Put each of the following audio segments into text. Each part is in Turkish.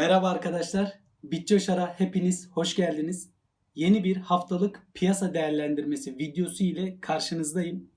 Merhaba arkadaşlar. Bitcoşar'a hepiniz hoş geldiniz. Yeni bir haftalık piyasa değerlendirmesi videosu ile karşınızdayım.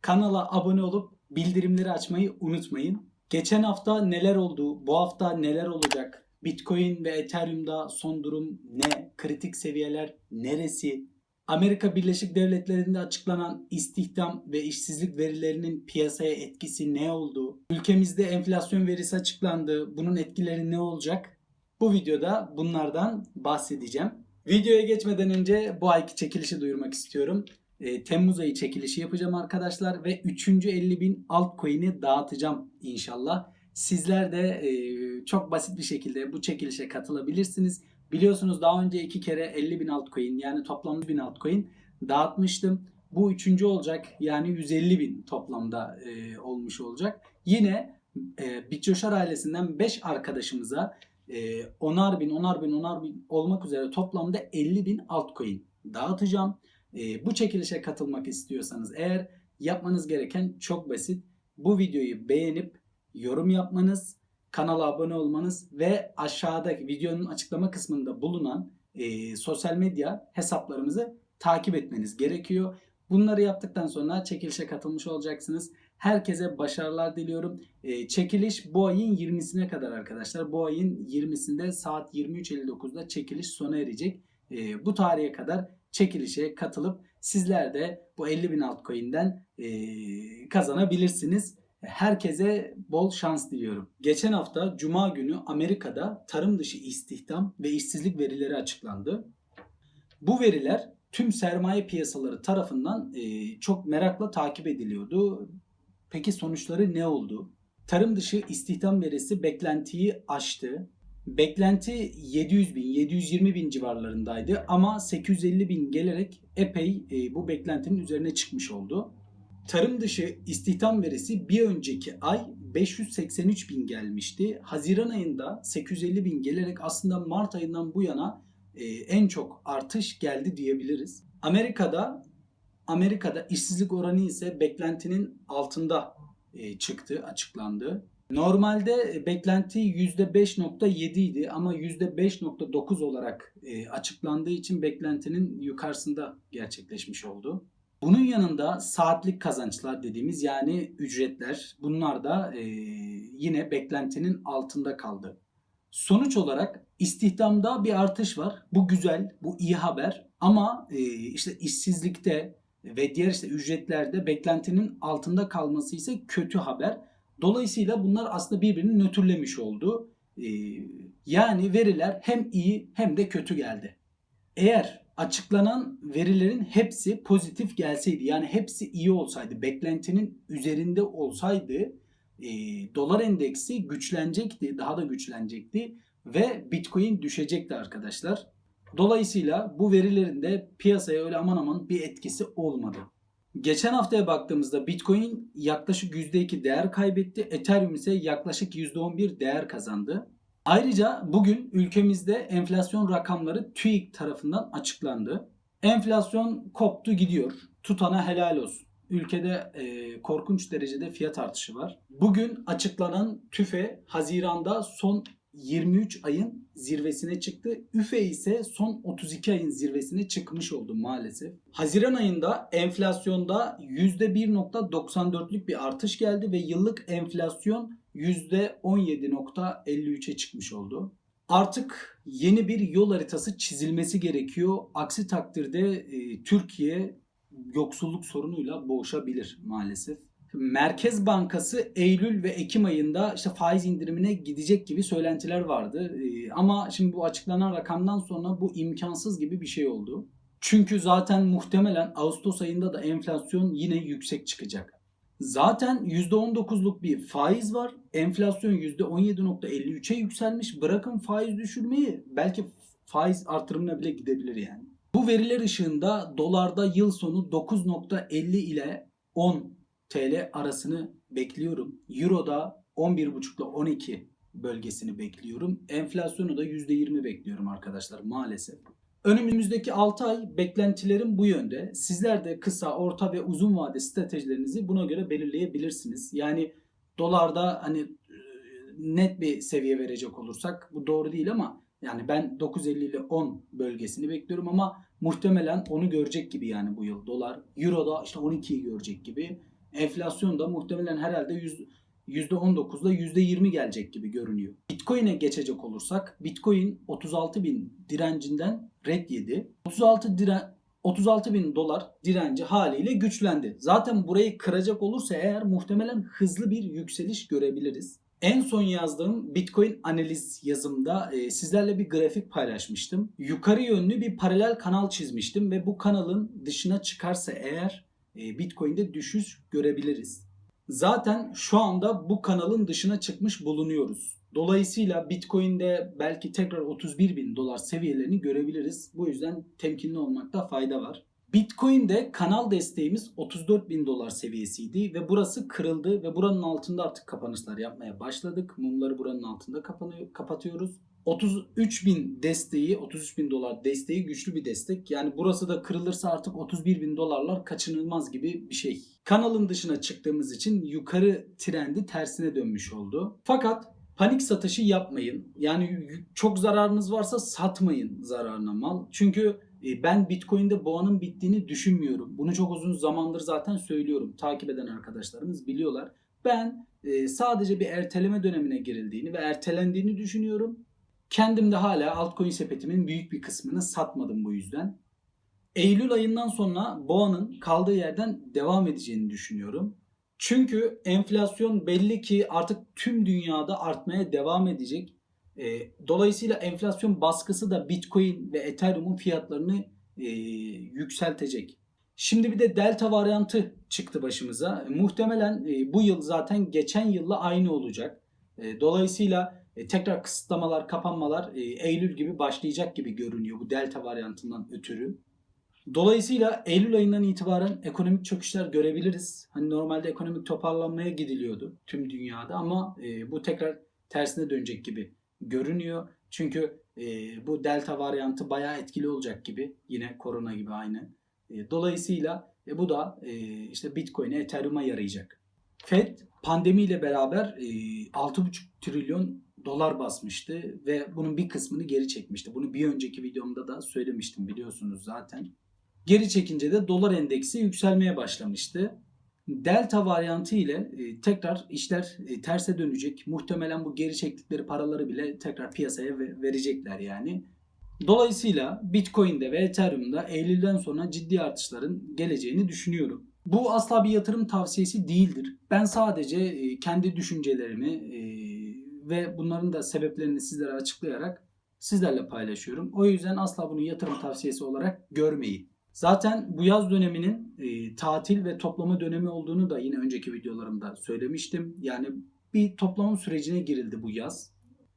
Kanala abone olup bildirimleri açmayı unutmayın. Geçen hafta neler oldu, bu hafta neler olacak, Bitcoin ve Ethereum'da son durum ne, kritik seviyeler neresi, Amerika Birleşik Devletleri'nde açıklanan istihdam ve işsizlik verilerinin piyasaya etkisi ne oldu? Ülkemizde enflasyon verisi açıklandı. Bunun etkileri ne olacak? Bu videoda bunlardan bahsedeceğim. Videoya geçmeden önce bu ayki çekilişi duyurmak istiyorum. E, Temmuz ayı çekilişi yapacağım arkadaşlar ve 3. 50 bin altcoin'i dağıtacağım inşallah. Sizler de e, çok basit bir şekilde bu çekilişe katılabilirsiniz. Biliyorsunuz daha önce iki kere 50 bin altcoin yani toplam 100 bin altcoin dağıtmıştım. Bu üçüncü olacak yani 150 bin toplamda e, olmuş olacak. Yine e, Bitcoşar ailesinden 5 arkadaşımıza e, onar bin, onar bin, onar bin olmak üzere toplamda 50 bin altcoin dağıtacağım. E, bu çekilişe katılmak istiyorsanız eğer yapmanız gereken çok basit. Bu videoyu beğenip yorum yapmanız, kanala abone olmanız ve aşağıdaki videonun açıklama kısmında bulunan e, sosyal medya hesaplarımızı takip etmeniz gerekiyor. Bunları yaptıktan sonra çekilişe katılmış olacaksınız. Herkese başarılar diliyorum. E, çekiliş bu ayın 20'sine kadar arkadaşlar. Bu ayın 20'sinde saat 23.59'da çekiliş sona erecek. E, bu tarihe kadar çekilişe katılıp sizler de bu 50 bin altcoin'den e, kazanabilirsiniz. Herkese bol şans diliyorum. Geçen hafta Cuma günü Amerika'da tarım dışı istihdam ve işsizlik verileri açıklandı. Bu veriler tüm sermaye piyasaları tarafından e, çok merakla takip ediliyordu. Peki sonuçları ne oldu? Tarım dışı istihdam verisi beklentiyi aştı. Beklenti 700 bin, 720 bin civarlarındaydı ama 850 bin gelerek epey e, bu beklentinin üzerine çıkmış oldu. Tarım dışı istihdam verisi bir önceki ay 583 bin gelmişti. Haziran ayında 850 bin gelerek aslında Mart ayından bu yana e, en çok artış geldi diyebiliriz. Amerika'da Amerika'da işsizlik oranı ise beklentinin altında e, çıktı, açıklandı. Normalde e, beklenti %5.7 idi ama %5.9 olarak e, açıklandığı için beklentinin yukarısında gerçekleşmiş oldu. Bunun yanında saatlik kazançlar dediğimiz yani ücretler bunlar da yine beklentinin altında kaldı. Sonuç olarak istihdamda bir artış var. Bu güzel, bu iyi haber ama işte işsizlikte ve diğer işte ücretlerde beklentinin altında kalması ise kötü haber. Dolayısıyla bunlar aslında birbirini nötrlemiş oldu. E, yani veriler hem iyi hem de kötü geldi. Eğer açıklanan verilerin hepsi pozitif gelseydi yani hepsi iyi olsaydı beklentinin üzerinde olsaydı e, dolar endeksi güçlenecekti daha da güçlenecekti ve bitcoin düşecekti arkadaşlar. Dolayısıyla bu verilerin de piyasaya öyle aman aman bir etkisi olmadı. Geçen haftaya baktığımızda Bitcoin yaklaşık %2 değer kaybetti. Ethereum ise yaklaşık %11 değer kazandı. Ayrıca bugün ülkemizde enflasyon rakamları TÜİK tarafından açıklandı. Enflasyon koptu gidiyor. Tutana helal olsun. Ülkede e, korkunç derecede fiyat artışı var. Bugün açıklanan TÜFE Haziran'da son 23 ayın zirvesine çıktı. üfe ise son 32 ayın zirvesine çıkmış oldu maalesef. Haziran ayında enflasyonda %1.94'lük bir artış geldi ve yıllık enflasyon %17.53'e çıkmış oldu. Artık yeni bir yol haritası çizilmesi gerekiyor. Aksi takdirde e, Türkiye yoksulluk sorunuyla boğuşabilir maalesef. Merkez Bankası Eylül ve Ekim ayında işte faiz indirimine gidecek gibi söylentiler vardı. Ee, ama şimdi bu açıklanan rakamdan sonra bu imkansız gibi bir şey oldu. Çünkü zaten muhtemelen Ağustos ayında da enflasyon yine yüksek çıkacak. Zaten %19'luk bir faiz var. Enflasyon %17.53'e yükselmiş. Bırakın faiz düşürmeyi belki faiz artırımına bile gidebilir yani. Bu veriler ışığında dolarda yıl sonu 9.50 ile 10 TL arasını bekliyorum. Euro'da 11.5 ile 12 bölgesini bekliyorum. Enflasyonu da %20 bekliyorum arkadaşlar maalesef. Önümüzdeki 6 ay beklentilerim bu yönde. Sizler de kısa, orta ve uzun vade stratejilerinizi buna göre belirleyebilirsiniz. Yani dolarda hani net bir seviye verecek olursak bu doğru değil ama yani ben 9.50 ile 10 bölgesini bekliyorum ama muhtemelen onu görecek gibi yani bu yıl. Dolar, Euro da işte 12'yi görecek gibi. Enflasyon da muhtemelen herhalde yüz- %19'da %20 gelecek gibi görünüyor. Bitcoin'e geçecek olursak Bitcoin 36 bin direncinden red yedi. 36 diren 36 bin dolar direnci haliyle güçlendi. Zaten burayı kıracak olursa eğer muhtemelen hızlı bir yükseliş görebiliriz. En son yazdığım Bitcoin analiz yazımda e, sizlerle bir grafik paylaşmıştım. Yukarı yönlü bir paralel kanal çizmiştim ve bu kanalın dışına çıkarsa eğer Bitcoin'de düşüş görebiliriz. Zaten şu anda bu kanalın dışına çıkmış bulunuyoruz. Dolayısıyla Bitcoin'de belki tekrar 31 bin dolar seviyelerini görebiliriz. Bu yüzden temkinli olmakta fayda var. Bitcoin'de kanal desteğimiz 34 bin dolar seviyesiydi ve burası kırıldı ve buranın altında artık kapanışlar yapmaya başladık. Mumları buranın altında kapanıyor, kapatıyoruz. 33 bin desteği, 33 bin dolar desteği güçlü bir destek. Yani burası da kırılırsa artık 31 bin dolarlar kaçınılmaz gibi bir şey. Kanalın dışına çıktığımız için yukarı trendi tersine dönmüş oldu. Fakat panik satışı yapmayın. Yani çok zararınız varsa satmayın zararına mal. Çünkü ben Bitcoin'de boğanın bittiğini düşünmüyorum. Bunu çok uzun zamandır zaten söylüyorum. Takip eden arkadaşlarımız biliyorlar. Ben e, sadece bir erteleme dönemine girildiğini ve ertelendiğini düşünüyorum. Kendim de hala altcoin sepetimin büyük bir kısmını satmadım bu yüzden. Eylül ayından sonra boğanın kaldığı yerden devam edeceğini düşünüyorum. Çünkü enflasyon belli ki artık tüm dünyada artmaya devam edecek. E, dolayısıyla enflasyon baskısı da Bitcoin ve Ethereum'un fiyatlarını e, yükseltecek. Şimdi bir de delta varyantı çıktı başımıza. E, muhtemelen e, bu yıl zaten geçen yılla aynı olacak. Dolayısıyla tekrar kısıtlamalar, kapanmalar Eylül gibi başlayacak gibi görünüyor bu delta varyantından ötürü. Dolayısıyla Eylül ayından itibaren ekonomik çöküşler görebiliriz. Hani normalde ekonomik toparlanmaya gidiliyordu tüm dünyada ama bu tekrar tersine dönecek gibi görünüyor. Çünkü e, bu delta varyantı bayağı etkili olacak gibi. Yine korona gibi aynı. E, dolayısıyla e, bu da e, işte Bitcoin'e, Ethereum'a yarayacak. Fed pandemiyle beraber e, 6,5 trilyon dolar basmıştı ve bunun bir kısmını geri çekmişti. Bunu bir önceki videomda da söylemiştim biliyorsunuz zaten. Geri çekince de dolar endeksi yükselmeye başlamıştı. Delta varyantı ile e, tekrar işler e, terse dönecek. Muhtemelen bu geri çektikleri paraları bile tekrar piyasaya ve- verecekler yani. Dolayısıyla Bitcoin'de ve Ethereum'da Eylül'den sonra ciddi artışların geleceğini düşünüyorum. Bu asla bir yatırım tavsiyesi değildir. Ben sadece e, kendi düşüncelerimi ve bunların da sebeplerini sizlere açıklayarak sizlerle paylaşıyorum. O yüzden asla bunu yatırım tavsiyesi olarak görmeyin. Zaten bu yaz döneminin e, tatil ve toplama dönemi olduğunu da yine önceki videolarımda söylemiştim. Yani bir toplama sürecine girildi bu yaz.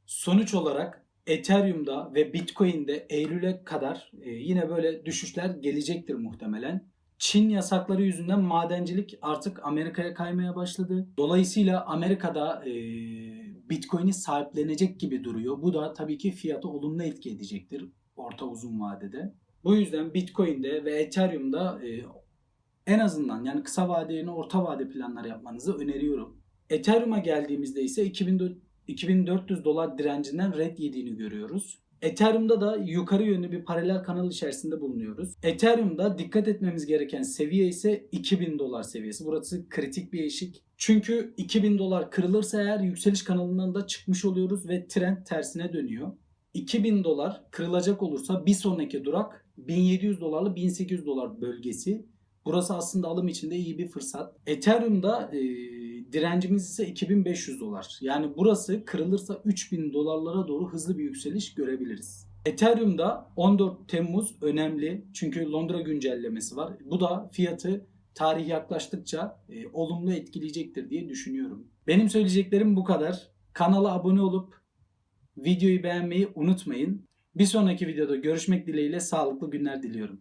Sonuç olarak Ethereum'da ve Bitcoin'de Eylül'e kadar e, yine böyle düşüşler gelecektir muhtemelen. Çin yasakları yüzünden madencilik artık Amerika'ya kaymaya başladı. Dolayısıyla Amerika'da e, Bitcoin'i sahiplenecek gibi duruyor. Bu da tabii ki fiyatı olumlu etki edecektir orta uzun vadede. Bu yüzden Bitcoin'de ve Ethereum'da e, en azından yani kısa vade yerine orta vade planlar yapmanızı öneriyorum. Ethereum'a geldiğimizde ise 2400 2400 dolar direncinden red yediğini görüyoruz. Ethereum'da da yukarı yönlü bir paralel kanal içerisinde bulunuyoruz. Ethereum'da dikkat etmemiz gereken seviye ise 2000 dolar seviyesi. Burası kritik bir eşik. Çünkü 2000 dolar kırılırsa eğer yükseliş kanalından da çıkmış oluyoruz ve trend tersine dönüyor. 2000 dolar kırılacak olursa bir sonraki durak 1700 dolarla 1800 dolar bölgesi. Burası aslında alım için de iyi bir fırsat. Ethereum'da e, direncimiz ise 2500 dolar. Yani burası kırılırsa 3000 dolarlara doğru hızlı bir yükseliş görebiliriz. Ethereum'da 14 Temmuz önemli çünkü Londra güncellemesi var. Bu da fiyatı tarih yaklaştıkça e, olumlu etkileyecektir diye düşünüyorum. Benim söyleyeceklerim bu kadar. Kanala abone olup videoyu beğenmeyi unutmayın. Bir sonraki videoda görüşmek dileğiyle sağlıklı günler diliyorum.